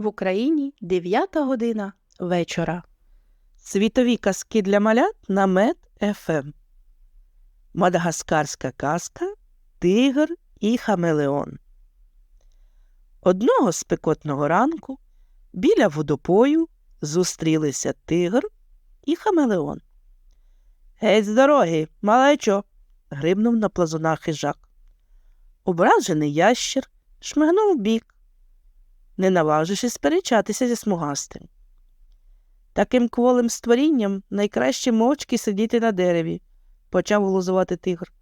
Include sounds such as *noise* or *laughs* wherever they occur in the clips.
В Україні 9 година вечора. Світові казки для малят на Мед ФМ. Мадагаскарська казка Тигр і Хамелеон. Одного спекотного ранку біля водопою зустрілися тигр і Хамелеон. Геть з дороги, малечо. гримнув на плазуна хижак. Ображений ящір шмигнув бік, не наважившись сперечатися зі смугастим. Таким кволим створінням найкраще мовчки сидіти на дереві, почав глузувати тигр,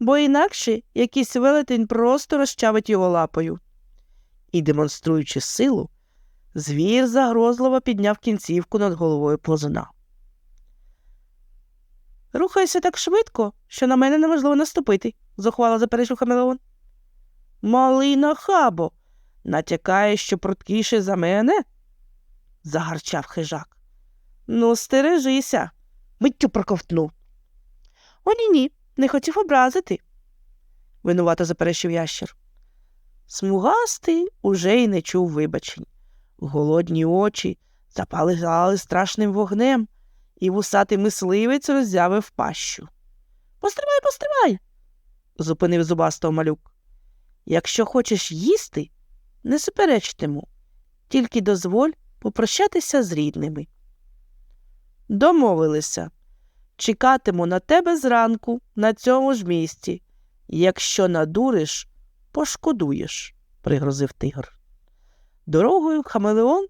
бо інакше якийсь велетень просто розчавить його лапою. І, демонструючи силу, звір загрозливо підняв кінцівку над головою плазуна. Рухайся так швидко, що на мене неможливо наступити, зухвало заперечив Хамелеон. Малий нахабо, натякає, що пруткіший за мене? загарчав хижак. Ну, стережися, миттю проковтнув. О, ні, ні, не хотів образити, винувато заперечив ящер. Смугастий уже й не чув вибачень. Голодні очі запалили страшним вогнем, і вусатий мисливець роззявив пащу. Постривай, постривай, зупинив зубастого малюк. Якщо хочеш їсти, не суперечтиму, тільки дозволь попрощатися з рідними. Домовилися. Чекатиму на тебе зранку на цьому ж місці. Якщо надуриш, пошкодуєш, пригрозив тигр. Дорогою Хамелеон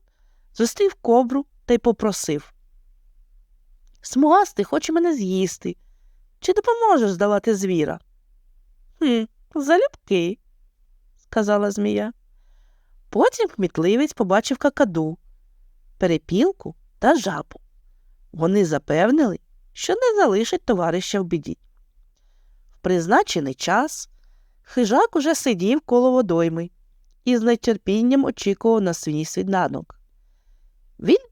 зустрів кобру та й попросив. Смугастий хоче мене з'їсти. Чи допоможеш здолати звіра? «Хм, Залюбки, сказала змія. Потім кмітливець побачив какаду, перепілку та жабу. Вони запевнили, що не залишать товариша в біді. В призначений час хижак уже сидів коло водойми і з нетерпінням очікував на свій свіданок. Він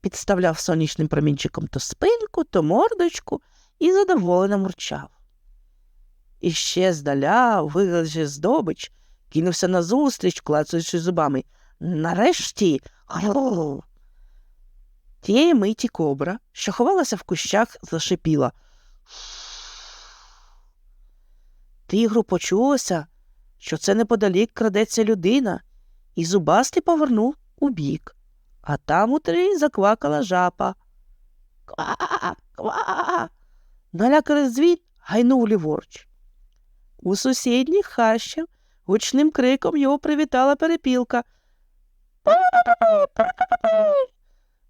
підставляв сонячним промінчиком то спинку, то мордочку і задоволено мурчав. І ще здаля, виглядачи здобич, кинувся назустріч, клацаючи зубами. Нарешті. Тієї миті кобра, що ховалася в кущах, зашипіла. Тигру почулося, що це неподалік крадеться людина, і зубастий повернув у бік, а там у трі заквакала жапа. Ква, ква. Наляканий звід гайнув ліворуч. У сусідніх хащах гучним криком його привітала перепілка. *laughs*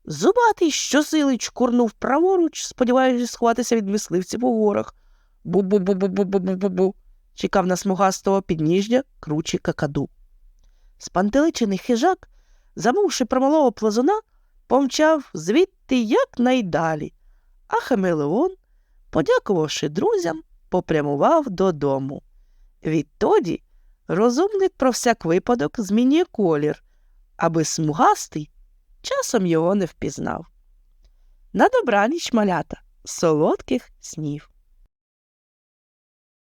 Зубатий щосили чкурнув праворуч, сподіваючись сховатися від мисливців у горах. Бу-бу-бу-бу-бу-бу-бу-бу. Чекав на смугастого підніжжя кручі какаду. Спантеличений хижак, замовши про малого плазуна, помчав звідти якнайдалі, а Хамелеон, подякувавши друзям, попрямував додому. Відтоді розумник про всяк випадок змінює колір, аби смугастий часом його не впізнав. На добраніч малята, солодких снів.